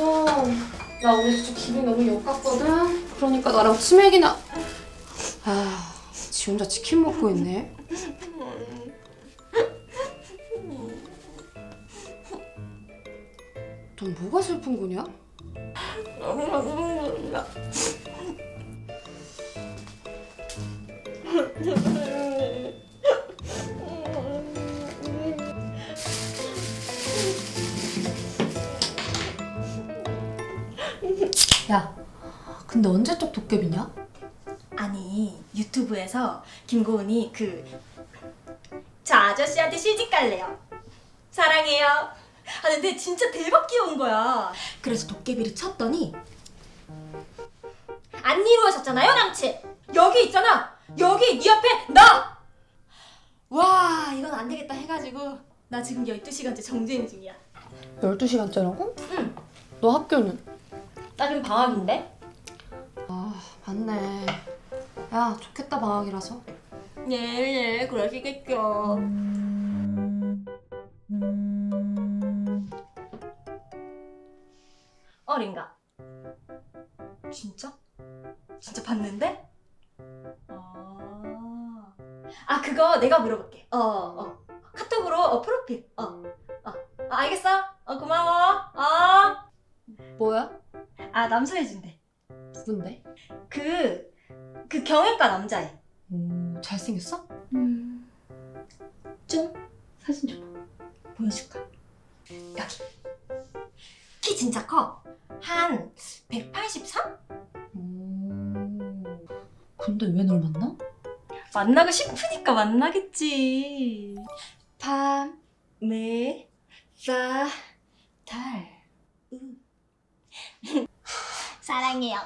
있어. 나 오늘 진짜 기분이 너무 역같거든. 그러니까 나랑 치맥이나. 아, 지 혼자 치킨 먹고 있네. 넌 뭐가 슬픈 거냐? 야, 근데 언제 또 도깨비냐? 아니 유튜브에서 김고은이 그 저 아저씨한테 시집 갈래요. 사랑해요. 하는데 진짜 대박 귀여운 거야. 그래서 도깨비를 쳤더니 안 이루어졌잖아요 남친. 여기 있잖아. 여기 네 옆에 나. 와 이건 안 되겠다 해가지고 나 지금 12시간째 정주행 중이야. 12시간째라고? 응. 너 학교는? 나 지금 방학인데? 아, 맞네. 야, 좋겠다, 방학이라서. 네, 네, 그러시겠죠. 어린가? 진짜? 진짜 봤는데? 아, 아 그거 내가 물어볼게. 어, 어. 카톡으로 어, 프로필. 어, 어. 아, 알겠어? 어, 고마워. 어. 뭐야? 아, 남서해준대. 누군데? 그, 그 경영과 남자애. 오, 잘생겼어? 음, 좀 사진 좀 보여줄까? 여기 키 진짜 커. 한 183? 오. 근데 왜 널 만나? 만나고 싶으니까 만나겠지. 밤, 매, 사, 달, 우. 사랑해요.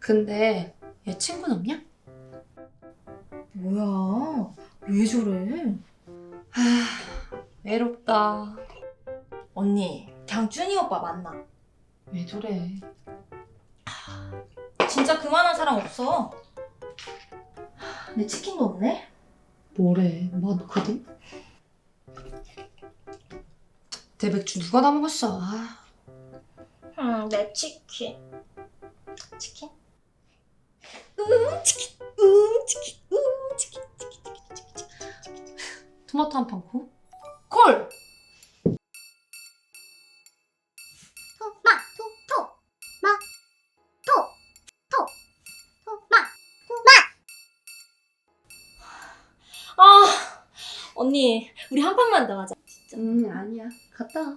근데 얘 친구는 없냐? 뭐야? 왜 저래? 외롭다. 언니, 그냥 준이 오빠 만나. 왜 저래? 진짜 그만한 사람 없어. 내 치킨도 없네? 뭐래? 많거든? 대백주 누가 다 먹었어? 아, 음, 내 치킨. 치킨? 음, 치킨. 음, 치킨. 음, 치킨. 치킨. 치킨. 치킨. 치킨. 토마토 한판 고? 콜. 토마 토토 마토토토 토마 아, 언니, 우리 한 판만 더 하자. 음, 아니야. 갔다 와.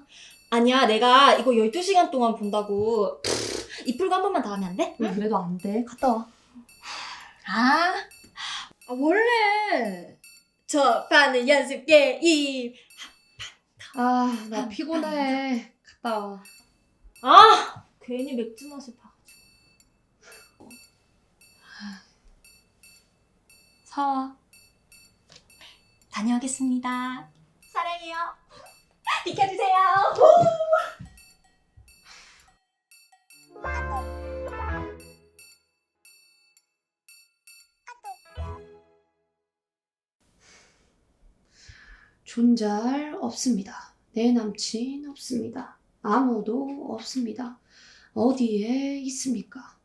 아니야, 내가 이거 12시간 동안 본다고. 이 풀고 한 번만 더 하면 안 돼? 왜 그래도 안 돼. 갔다 와. 아, 아 원래 저 판은 연습 게임. 아, 나 피곤해. 갔다 와. 아, 괜히 맥주 맛을 봐. 사와. 다녀오겠습니다. 사랑해요. 비켜주세요. 존잘 없습니다. 내 남친 없습니다. 아무도 없습니다. 어디에 있습니까?